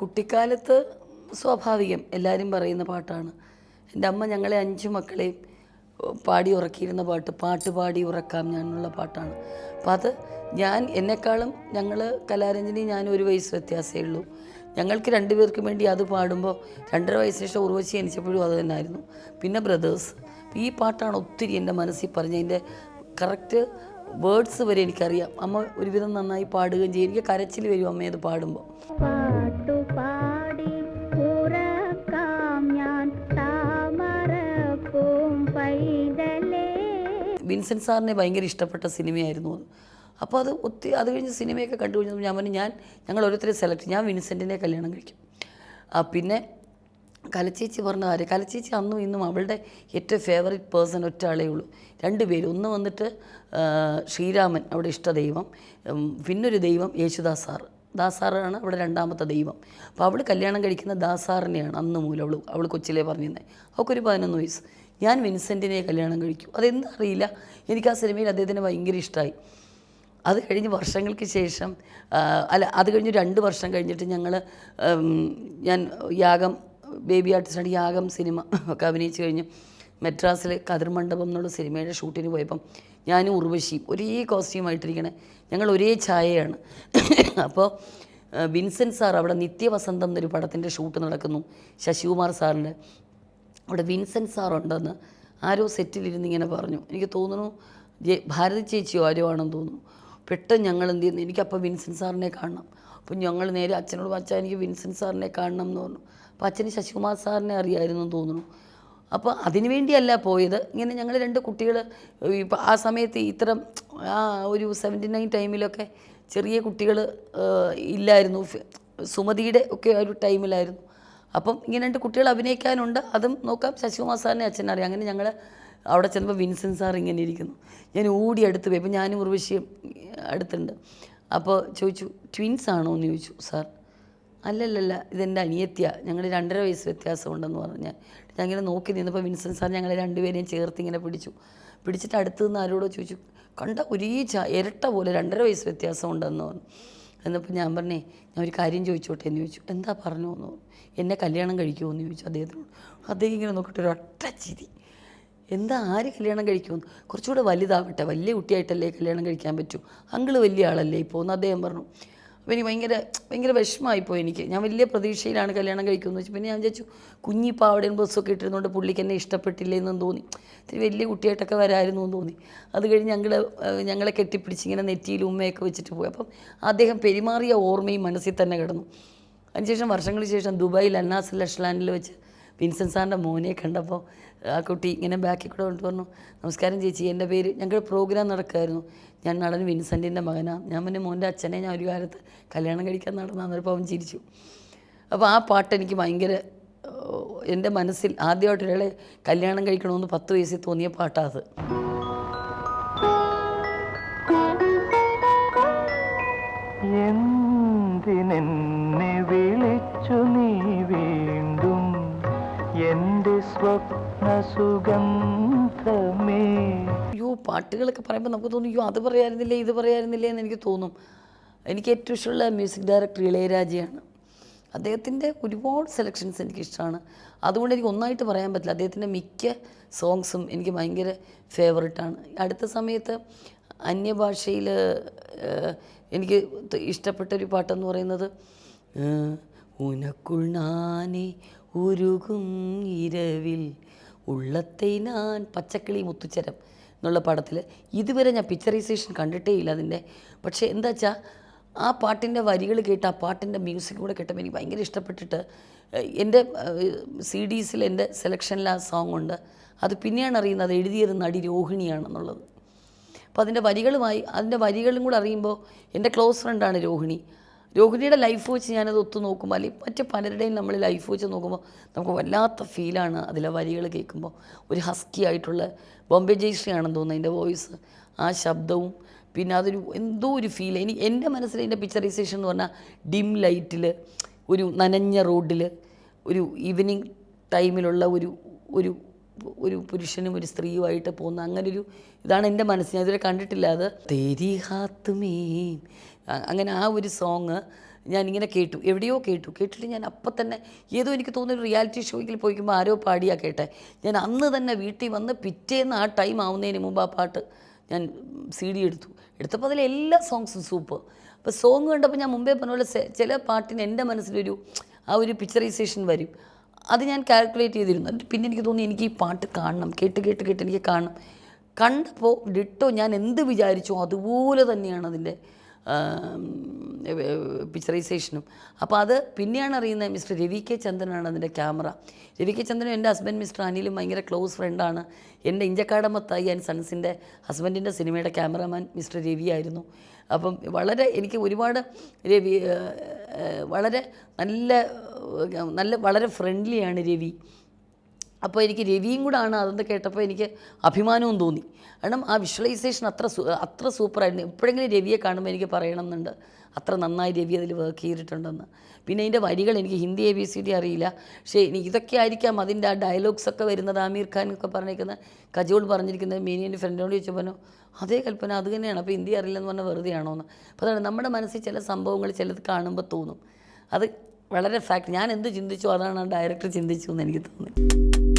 കുട്ടിക്കാലത്ത് സ്വാഭാവികം എല്ലാവരും പറയുന്ന പാട്ടാണ്. എന്റെ അമ്മ ഞങ്ങളെ അഞ്ച് മക്കളെയും പാടി ഉറക്കിയിരുന്ന പാട്ട് പാട്ട് പാടി ഉറക്കാം ഞാനുള്ള പാട്ടാണ്. അപ്പോൾ അത് ഞാൻ എന്നെക്കാളും ഞങ്ങൾ കലാരഞ്ജനി ഞാൻ ഒരു വയസ്സ് വ്യത്യാസമേ ഉള്ളൂ. ഞങ്ങൾക്ക് രണ്ടുപേർക്കും വേണ്ടി അത് പാടുമ്പോൾ രണ്ടര വയസ്സിന് ശേഷം ഉർവശി എനിച്ചപ്പോഴും അത് തന്നെയായിരുന്നു പിന്നെ ബ്രദേഴ്സ്. ഈ പാട്ടാണ് ഒത്തിരി എന്റെ മനസ്സിൽ പറഞ്ഞതിന്റെ കറക്റ്റ് വേർഡ്സ് വരെ എനിക്കറിയാം. അമ്മ ഒരുവിധം നന്നായി പാടുകയും ചെയ്യും. എനിക്ക് കരച്ചിൽ വരും അമ്മയത് പാടുമ്പോൾ. വിൻസെന്റ് സാറിനെ ഭയങ്കര ഇഷ്ടപ്പെട്ട സിനിമയായിരുന്നു അത്. അപ്പോൾ അത് ഒത്തിരി അത് കഴിഞ്ഞ് സിനിമയൊക്കെ കണ്ടു കഴിഞ്ഞപ്പോൾ ഞാൻ പറഞ്ഞു ഞാൻ ഞങ്ങൾ ഓരോരുത്തരെ സെലക്ട് ഞാൻ വിൻസെന്റിനെ കല്യാണം കഴിക്കും. പിന്നെ കലച്ചേച്ചി പറഞ്ഞ കാര്യം കലച്ചേച്ചി അന്നും ഇന്നും അവളുടെ ഏറ്റവും ഫേവറേറ്റ് പേഴ്സൺ ഒറ്റ ആളേ ഉള്ളൂ. രണ്ട് പേര്. ഒന്ന് വന്നിട്ട് ശ്രീരാമൻ അവിടെ ഇഷ്ട ദൈവം. പിന്നൊരു ദൈവം യേശുദാസ് സാറ്. ദാസാറാണ് അവിടെ രണ്ടാമത്തെ ദൈവം. അപ്പോൾ അവൾ കല്യാണം കഴിക്കുന്ന ദാസാറിനെയാണ് അന്ന് മൂലം അവൾ അവൾ കൊച്ചിലെ പറഞ്ഞിരുന്നത് അവൾക്കൊരു പതിനൊന്ന് വയസ്സ്. ഞാൻ വിൻസെന്റിനെ കല്യാണം കഴിക്കും. അതെന്താ അറിയില്ല. എനിക്ക് ആ സിനിമയിൽ അദ്ദേഹത്തിന് ഭയങ്കര ഇഷ്ടമായി അത് കഴിഞ്ഞ് വർഷങ്ങൾക്ക് ശേഷം അല്ല അത് കഴിഞ്ഞ് രണ്ട് വർഷം കഴിഞ്ഞിട്ട് ഞങ്ങൾ ഞാൻ യാഗം ബേബി ആർട്ടിസ്റ്റാണ് യാഗം സിനിമ ഒക്കെ അഭിനയിച്ച് കഴിഞ്ഞ് മെട്രാസിലെ കതിർ മണ്ഡപം എന്നുള്ള സിനിമയുടെ ഷൂട്ടിന് പോയപ്പം ഞാനും ഉർവശിയും ഒരേ കോസ്റ്റ്യൂമായിട്ടിരിക്കണേ ഞങ്ങൾ ഒരേ ഛായയാണ്. അപ്പോൾ വിൻസെൻ വിൻസെന്റ് സാർ അവിടെ നിത്യവസന്തം എന്നൊരു പടത്തിന്റെ ഷൂട്ട് നടക്കുന്നു. ശശികുമാർ സാറിന്റെ. അവിടെ വിൻസെന്റ് സാറുണ്ടെന്ന് ആരോ സെറ്റിലിരുന്ന് ഇങ്ങനെ പറഞ്ഞു. എനിക്ക് തോന്നുന്നു ഭാരതി ചേച്ചിയോ ആരോ ആണെന്ന് തോന്നുന്നു. പെട്ടെന്ന് ഞങ്ങൾ എന്ത് ചെയ്യുന്നു? എനിക്കപ്പോൾ വിൻസെന്റ് സാറിനെ കാണണം. അപ്പം ഞങ്ങൾ നേരെ അച്ഛനോട് അച്ഛൻ എനിക്ക് വിൻസെന്റ് സാറിനെ കാണണം എന്ന് പറഞ്ഞു. അപ്പോൾ അച്ഛന് ശശികുമാർ സാറിനെ അറിയായിരുന്നു എന്ന് തോന്നുന്നു. അപ്പോൾ അതിനു വേണ്ടിയല്ല പോയത്. ഇങ്ങനെ ഞങ്ങൾ രണ്ട് കുട്ടികൾ ആ സമയത്ത് ഇത്തരം ആ ഒരു സെവന്റി നയൻ ടൈമിലൊക്കെ ചെറിയ കുട്ടികൾ ഇല്ലായിരുന്നു. സുമതിയുടെ ഒക്കെ ഒരു ടൈമിലായിരുന്നു. അപ്പം ഇങ്ങനെ രണ്ട് കുട്ടികൾ അഭിനയിക്കാനുണ്ട്. അതും നോക്കാം. ശശികുമാർ സാറിനെ അച്ഛനറിയാം. അങ്ങനെ ഞങ്ങൾ അവിടെ ചെന്നപ്പോൾ വിൻസെന്റ് സാർ ഇങ്ങനെ ഇരിക്കുന്നു. ഞാൻ ഓടി അടുത്ത് പോയി. അപ്പോൾ ഞാനും ഉർവശിയും അടുത്തുണ്ട്. അപ്പോൾ ചോദിച്ചു ട്വിൻസ് ആണോ? എന്ന് ചോദിച്ചു സാർ. അല്ലല്ലല്ല ഇതെന്റെ അനിയത്തിയ. ഞങ്ങൾ രണ്ടര വയസ്സ് വ്യത്യാസമുണ്ടെന്ന് പറഞ്ഞു ഞാൻ. ഇങ്ങനെ നോക്കി നിന്നപ്പോൾ വിൻസെന്റ് സാർ ഞങ്ങളെ രണ്ടുപേരെയും ചേർത്ത് ഇങ്ങനെ പിടിച്ചു. പിടിച്ചിട്ട് അടുത്ത് നിന്ന് ആരോടോ ചോദിച്ചു കണ്ട ഒരേ ഇരട്ട പോലെ രണ്ടര വയസ്സ് വ്യത്യാസമുണ്ടെന്ന് പറഞ്ഞു. എന്നപ്പോൾ ഞാൻ പറഞ്ഞേ ഞാൻ ഒരു കാര്യം ചോദിച്ചോട്ടെ എന്ന് ചോദിച്ചു. എന്താ പറഞ്ഞു എന്ന് എന്നെ കല്യാണം കഴിക്കുമോ എന്ന് ചോദിച്ചു. അദ്ദേഹത്തിനോട് അദ്ദേഹം ഇങ്ങനെ നോക്കിയിട്ട് ഒരു ഒറ്റ ചിരി. എന്താ ആര് കല്യാണം കഴിക്കുമെന്ന് കുറച്ചുകൂടെ വലുതാവട്ടെ വലിയ കുട്ടിയായിട്ടല്ലേ കല്യാണം കഴിക്കാൻ പറ്റൂ. അങ്കിൾ വലിയ ആളല്ലേ ഇപ്പോൾ എന്ന് അദ്ദേഹം പറഞ്ഞു. അപ്പോൾ എനിക്ക് ഭയങ്കര ഭയങ്കര വിഷമമായിപ്പോയി എനിക്ക്. ഞാൻ വലിയ പ്രതീക്ഷയിലാണ് കല്യാണം കഴിക്കുമെന്ന് വെച്ചു പിന്നെ ഞാൻ വിചാരിച്ചു കുഞ്ഞി പാവടയും ബസ്സൊക്കെ ഇട്ടിരുന്നുകൊണ്ട് പുള്ളിക്ക് എന്നെ ഇഷ്ടപ്പെട്ടില്ലേ എന്നും തോന്നി. ഇത്തിരി വലിയ കുട്ടിയായിട്ടൊക്കെ വരായിരുന്നു എന്ന് തോന്നി. അത് കഴിഞ്ഞ് ഞങ്ങൾ ഞങ്ങളെ കെട്ടിപ്പിടിച്ച് ഇങ്ങനെ നെറ്റിയിൽ ഉമ്മയൊക്കെ വെച്ചിട്ട് പോയി. അപ്പം അദ്ദേഹം പെരുമാറിയ ഓർമ്മയും മനസ്സിൽ തന്നെ കിടന്നു. അതിനുശേഷം വർഷങ്ങൾക്ക് ശേഷം ദുബായിൽ അന്നാസ് ലഷ്ലാൻഡിൽ വെച്ച് വിൻസെന്റ് സാറിന്റെ മോനെ കണ്ടപ്പോൾ ആ കുട്ടി ഇങ്ങനെ ബാക്കിൽ കൂടെ കൊണ്ട് പറഞ്ഞു നമസ്കാരം ചേച്ചി എന്റെ പേര് ഞങ്ങളുടെ പ്രോഗ്രാം നടക്കുമായിരുന്നു ഞാൻ നടൻ വിൻസെന്റിന്റെ മകനാണ് ഞാൻ പിന്നെ മോന്റെ അച്ഛനെ ഞാൻ ഒരു കാലത്ത് കല്യാണം കഴിക്കാൻ നടന്നപ്പോൾ അവൻ ചിരിച്ചു. അപ്പോൾ ആ പാട്ട് എനിക്ക് ഭയങ്കര എന്റെ മനസ്സിൽ ആദ്യമായിട്ട് ഒരാളെ കല്യാണം കഴിക്കണമെന്ന് പത്ത് വയസ്സിൽ തോന്നിയ പാട്ടാണ് അത്. പാട്ടുകളൊക്കെ പറയുമ്പോൾ നമുക്ക് തോന്നും അയ്യോ അത് പറയായിരുന്നില്ലേ ഇത് പറയായിരുന്നില്ലേ എന്ന് എനിക്ക് തോന്നും. എനിക്ക് ഏറ്റവും ഇഷ്ടമുള്ള മ്യൂസിക് ഡയറക്ടർ ഇളയരാജയാണ്. അദ്ദേഹത്തിന്റെ ഒരുപാട് സെലക്ഷൻസ് എനിക്ക് ഇഷ്ടമാണ്. അതുകൊണ്ട് എനിക്ക് ഒന്നായിട്ട് പറയാൻ പറ്റില്ല. അദ്ദേഹത്തിന്റെ മിക്ക സോങ്സും എനിക്ക് ഭയങ്കര ഫേവററ്റാണ് അടുത്ത സമയത്ത് അന്യഭാഷയിൽ എനിക്ക് ഇഷ്ടപ്പെട്ടൊരു പാട്ടെന്ന് പറയുന്നത് ഉനക്കുൾ നാനേ ഉരുകും ഇരവിൽ ഉള്ളത്തെ ഞാൻ പച്ചക്കിളി മുത്തുച്ചരം എന്നുള്ള പടത്തിൽ ഇതുവരെ ഞാൻ പിക്ചറൈസേഷൻ കണ്ടിട്ടേ ഇല്ല അതിന്റെ. പക്ഷേ എന്താ വെച്ചാൽ ആ പാട്ടിന്റെ വരികൾ കേട്ട് ആ പാട്ടിന്റെ മ്യൂസിക് കൂടെ കേട്ടപ്പോൾ എനിക്ക് ഭയങ്കര ഇഷ്ടപ്പെട്ടിട്ട് എന്റെ സി ഡീസിൽ എന്റെ സെലക്ഷനിൽ ആ സോങ് ഉണ്ട്. അത് പിന്നെയാണ് അറിയുന്നത് അത് എഴുതിയത് നടി രോഹിണിയാണെന്നുള്ളത്. അപ്പോൾ അതിന്റെ വരികളുമായി അതിന്റെ വരികളും കൂടെ അറിയുമ്പോൾ എന്റെ ക്ലോസ് ഫ്രണ്ടാണ് രോഹിണി. രോഹിണിയുടെ ലൈഫ് വെച്ച് ഞാനത് ഒത്തു നോക്കുമ്പോൾ അല്ലെങ്കിൽ മറ്റ് പലരുടെയും നമ്മൾ ലൈഫ് വെച്ച് നോക്കുമ്പോൾ നമുക്ക് വല്ലാത്ത ഫീലാണ് അതിലെ വരികൾ കേൾക്കുമ്പോൾ ഒരു ഹസ്കി ആയിട്ടുള്ള ബോംബെ ജയശ്രീ ആണെന്ന് തോന്നുന്നു അതിന്റെ വോയിസ് ആ ശബ്ദവും പിന്നെ അതൊരു എന്തോ ഒരു ഫീൽ എനിക്ക് എന്റെ മനസ്സിൽ എന്റെ പിക്ചറൈസേഷൻ എന്ന് പറഞ്ഞാൽ ഡിം ലൈറ്റിൽ ഒരു നനഞ്ഞ റോഡിൽ ഒരു ഈവനിങ് ടൈമിലുള്ള ഒരു ഒരു ഒരു പുരുഷനും ഒരു സ്ത്രീയുമായിട്ട് പോകുന്ന അങ്ങനൊരു ഇതാണ് എന്റെ മനസ്സിൽ ഞാൻ ഇതുവരെ കണ്ടിട്ടില്ല അത്. തേരി ഹാത്ത് മേ. അങ്ങനെ ആ ഒരു സോങ് ഞാനിങ്ങനെ കേട്ടു. എവിടെയോ കേട്ടു. കേട്ടിട്ട് ഞാൻ അപ്പം തന്നെ ഏതോ എനിക്ക് തോന്നുന്നൊരു റിയാലിറ്റി ഷോയിൽ പോയിക്കുമ്പോൾ ആരോ പാടിയാ കേട്ടെ. ഞാൻ അന്ന് തന്നെ വീട്ടിൽ വന്ന് പിറ്റേന്ന് ആ ടൈം ആവുന്നതിന് മുമ്പ് ആ പാട്ട് ഞാൻ സി ഡി എടുത്തു. എടുത്തപ്പോൾ അതിലെ എല്ലാ സോങ്സും സൂപ്പർ. അപ്പോൾ സോങ് കണ്ടപ്പോൾ ഞാൻ മുമ്പേ പറഞ്ഞ പോലെ ചില പാട്ടിന് എന്റെ മനസ്സിലൊരു ആ ഒരു പിക്ചറൈസേഷൻ വരും. അത് ഞാൻ കാൽക്കുലേറ്റ് ചെയ്തിരുന്നു. പിന്നെ എനിക്ക് തോന്നി എനിക്ക് ഈ പാട്ട് കാണണം. കേട്ട് കേട്ട് കേട്ട് എനിക്ക് കാണണം. കണ്ടപ്പോൾ ഡിട്ടോ ഞാൻ എന്ത് വിചാരിച്ചോ അതുപോലെ തന്നെയാണ് അതിന്റെ പിക്ചറൈസേഷനും. അപ്പോൾ അത് പിന്നെയാണ് അറിയുന്നത് മിസ്റ്റർ രവി കെ ചന്ദ്രനാണ് അതിന്റെ ക്യാമറ. രവി കെ ചന്ദ്രനും എന്റെ ഹസ്ബൻഡ് മിസ്റ്റർ അനിലും ഭയങ്കര ക്ലോസ് ഫ്രണ്ടാണ്. എന്റെ ഇഞ്ചക്കാടമത്തായി ആൻഡ് സൺസിന്റെ ഹസ്ബൻഡിന്റെ സിനിമയുടെ ക്യാമറമാൻ മിസ്റ്റർ രവി ആയിരുന്നു. അപ്പം വളരെ എനിക്ക് ഒരുപാട് രവി വളരെ നല്ല നല്ല വളരെ ഫ്രണ്ട്ലിയാണ് രവി. അപ്പോൾ എനിക്ക് രവിയും കൂടെ ആണ് അതെന്ന് കേട്ടപ്പോൾ എനിക്ക് അഭിമാനവും തോന്നി. കാരണം ആ വിഷ്വലൈസേഷൻ അത്ര അത്ര സൂപ്പറായിരുന്നു എപ്പോഴെങ്കിലും രവിയെ കാണുമ്പോൾ എനിക്ക് പറയണമെന്നുണ്ട്. അത്ര നന്നായി രവി അതിൽ വർക്ക് ചെയ്തിട്ടുണ്ടെന്ന്. പിന്നെ അതിന്റെ വരികൾ എനിക്ക് Hindi A B C D അറിയില്ല. പക്ഷേ എനിക്ക് ഇതൊക്കെ ആയിരിക്കാം അതിന്റെ ആ ഡയലോഗ്സ് ഒക്കെ വരുന്നത് ആമീർ ഖാൻ ഒക്കെ പറഞ്ഞിരിക്കുന്നത് കജോൾ പറഞ്ഞിരിക്കുന്നത് മീനി എന്റെ ഫ്രണ്ടിനോട് ചോദിച്ചപ്പോൾ അതേ കൽപ്പന അത് തന്നെയാണ്. അപ്പോൾ ഹിന്ദി അറിയില്ലെന്ന് പറഞ്ഞാൽ വെറുതെ ആണോ എന്ന് അപ്പോൾ അതാണ് നമ്മുടെ മനസ്സിൽ ചില സംഭവങ്ങൾ ചിലത് കാണുമ്പോൾ തോന്നും. അത് വളരെ ഫാക്ട് ഞാൻ എന്ത് ചിന്തിച്ചു അതാണ് ഡയറക്ടർ ചിന്തിച്ചു എന്ന് എനിക്ക് തോന്നി